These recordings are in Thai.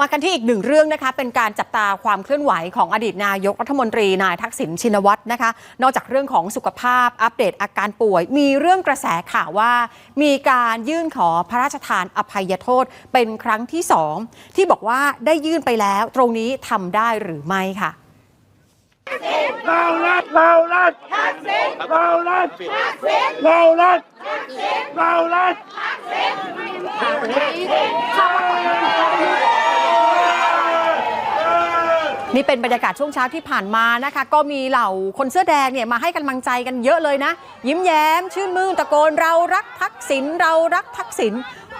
มากันที่อีกหนึ่งเรื่องนะคะ เป็นการจับตาความเคลื่อนไหวของอดีตนายกรัฐมนตรีนายทักษิณชินวัตรนะคะ นอกจากเรื่องของสุขภาพอัปเดตอาการป่วย มีเรื่องกระแสข่าวว่า มีการยื่นขอพระราชทานอภัยโทษเป็นครั้งที่สองที่บอกว่าได้ยื่นไปแล้ว ตรงนี้ทำได้หรือไม่ค่ะเรารักเรารักเรารักเรารักเรารัก นี่เป็นบรรยากาศช่วงเช้าที่ผ่านมานะคะ ก็มีเหล่าคนเสื้อแดงเนี่ยมาให้กำลังใจกันเยอะเลยนะ ยิ้มแย้ม ชื่นมื่นตะโกนเรารักทักษิณเรารักทักษิณ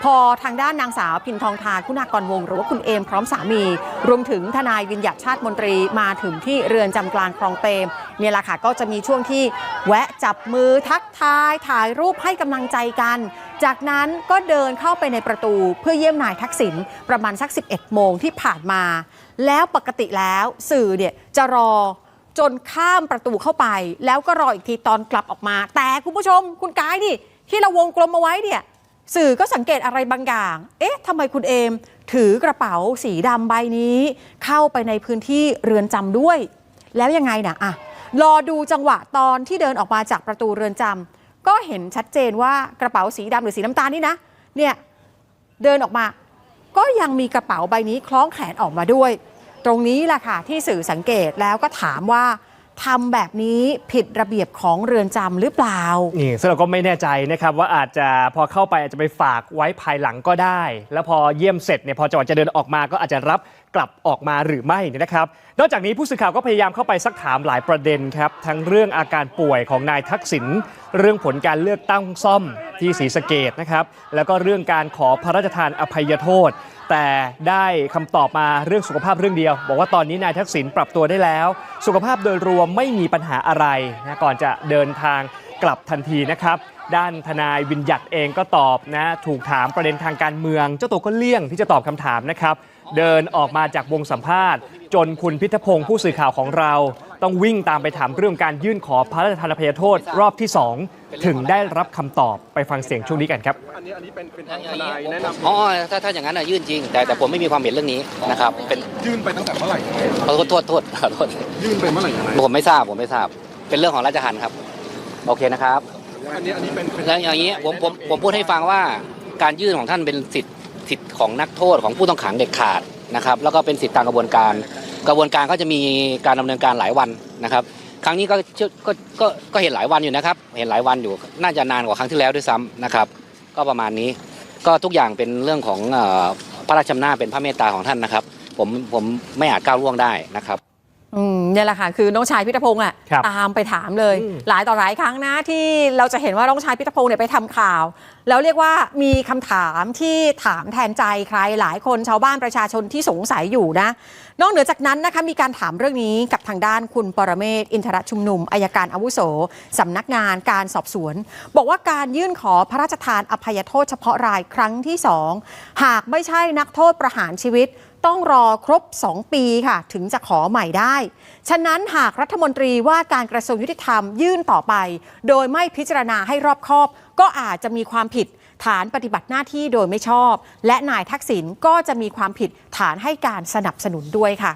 พอทางด้านนางสาวพินทองทาคุณากรวง หรือว่าคุณเอมพร้อมสามี รวมถึงทนายวิญญัตชาติมนตรีมาถึงที่เรือนจำกลางคลองเปรมเนี่ยแหละค่ะก็จะมีช่วงที่แวะจับมือทักทายถ่ายรูปให้กำลังใจกัน จากนั้นก็เดินเข้าไปในประตูเพื่อเยี่ยมนายทักษิณประมาณสัก 11 โมงที่ผ่านมา แล้วปกติแล้วสื่อเนี่ยจะรอจนข้ามประตูเข้าไป แล้วก็รออีกทีตอนกลับออกมา แต่คุณผู้ชมคุณกายดิที่เราวงกลมเอาไว้เนี่ย สื่อก็สังเกตอะไรบางอย่าง เอ๊ะทำไมคุณเอม ถือกระเป๋าสีดำใบนี้ เข้าไปในพื้นที่เรือนจำด้วย แล้วยังไงนะอะ รอดูจังหวะตอนที่เดินออกมาจากประตูเรือนจำก็เห็นชัดเจนว่ากระเป๋าสีดำหรือสีน้ำตาลนี่นะ เนี่ยเดินออกมา ก็ยังมีกระเป๋าใบนี้คล้องแขนออกมาด้วย ตรงนี้แหละค่ะที่สื่อสังเกตแล้วก็ถามว่า ทำแบบนี้ผิดระเบียบของเรือนจำหรือเปล่า นี่ซึ่งเราก็ไม่แน่ใจนะครับว่าอาจจะพอเข้าไปอาจจะไปฝากไว้ภายหลังก็ได้ แล้วพอเยี่ยมเสร็จเนี่ยพอจังหวะจะเดินออกมาก็อาจจะรับกลับออกมาหรือไม่เนี่ยนะครับนอกจากนี้ผู้สื่อข่าวก็พยายามเข้าไปซักถามหลายประเด็นครับทั้งเรื่องอาการป่วยของนายทักษิณเรื่องผลการเลือกตั้งซ่อมที่ศรีสะเกดนะครับแล้วก็เรื่องการขอพระราชทานอภัยโทษแต่ได้คำตอบมาเรื่องสุขภาพเรื่องเดียว บอกว่าตอนนี้นายทักษิณปรับตัวได้แล้ว สุขภาพโดยรวมไม่มีปัญหาอะไรนะก่อนจะเดินทางกลับทันทีนะครับ ด้านทนายวินยัตเองก็ตอบนะถูกถามประเด็นทางการเมือง เจ้าตัวก็เลี่ยงที่จะตอบคำถามนะครับ เดินออกมาจากวงสัมภาษณ์ จนคุณพิทพงศ์ผู้สื่อข่าวของเรา ต้องวิ่งตามไปถามเรื่องการยื่นขอพระราชทานอภัยโทษรอบที่ 2 ถึงได้รับคำตอบไปฟังเสียงช่วงนี้กันครับอันนี้อันนี้เป็นเป็นทางทนายแนะนำอ๋อถ้าถ้าอย่างนั้นน่ะยื่นจริง แต่แต่ผมไม่มีความเห็นเรื่องนี้นะครับเป็นยื่นไปตั้งแต่เมื่อไหร่ขอโทษโทษโทษขอโทษยื่นไปเมื่อไหร่ยังไงผมไม่ทราบผมไม่ทราบ เป็นเรื่องของราชทัณฑ์ครับ โอเคนะครับอันนี้อันนี้เป็นเป็นแล้วอย่างนี้ผมผมผมพูดให้ฟังว่าการยื่นของท่านเป็นสิทธิ์สิทธิ์ของนักโทษของผู้ต้องขังเด็ดขาดนะครับแล้วก็เป็นสิทธิตามกระบวนการ กระบวนการก็จะมีการดำเนินการหลายวันนะครับ ครั้งนี้ก็ก็ก็ก็เห็นหลายวันอยู่นะครับ เห็นหลายวันอยู่น่าจะนานกว่าครั้งที่แล้วด้วยซ้ำนะครับ ก็ประมาณนี้ก็ทุกอย่างเป็นเรื่องของพระราชอำนาจเป็นพระเมตตาของท่านนะครับ ผมผมไม่อาจก้าวล่วงได้นะครับ เนี่ยแหละค่ะคือน้องชายพิทพงศ์อะครับตามไปถามเลย อืม หลายต่อหลายครั้งนะที่เราจะเห็นว่าน้องชายพิทพงศ์เนี่ยไปทำข่าว แล้วเรียกว่ามีคำถามที่ถามแทนใจใครหลายคนชาวบ้านประชาชนที่สงสัยอยู่นะ นอกเหนือจากนั้นนะคะมีการถามเรื่องนี้กับทางด้านคุณปรเมศวร์อินทรชุมนุมอายการอาวุโสสำนักงานการสอบสวน บอกว่าการยื่นขอพระราชทานอภัยโทษเฉพาะรายครั้งที่สองหากไม่ใช่นักโทษประหารชีวิต ต้องรอครบ 2 ปีค่ะ ถึงจะขอใหม่ได้ ฉะนั้นหากรัฐมนตรีว่าการกระทรวงยุติธรรมยื่นต่อไป โดยไม่พิจารณาให้รอบคอบ ก็อาจจะมีความผิดฐานปฏิบัติหน้าที่โดยไม่ชอบ และนายทักษิณก็จะมีความผิดฐานให้การสนับสนุนด้วยค่ะ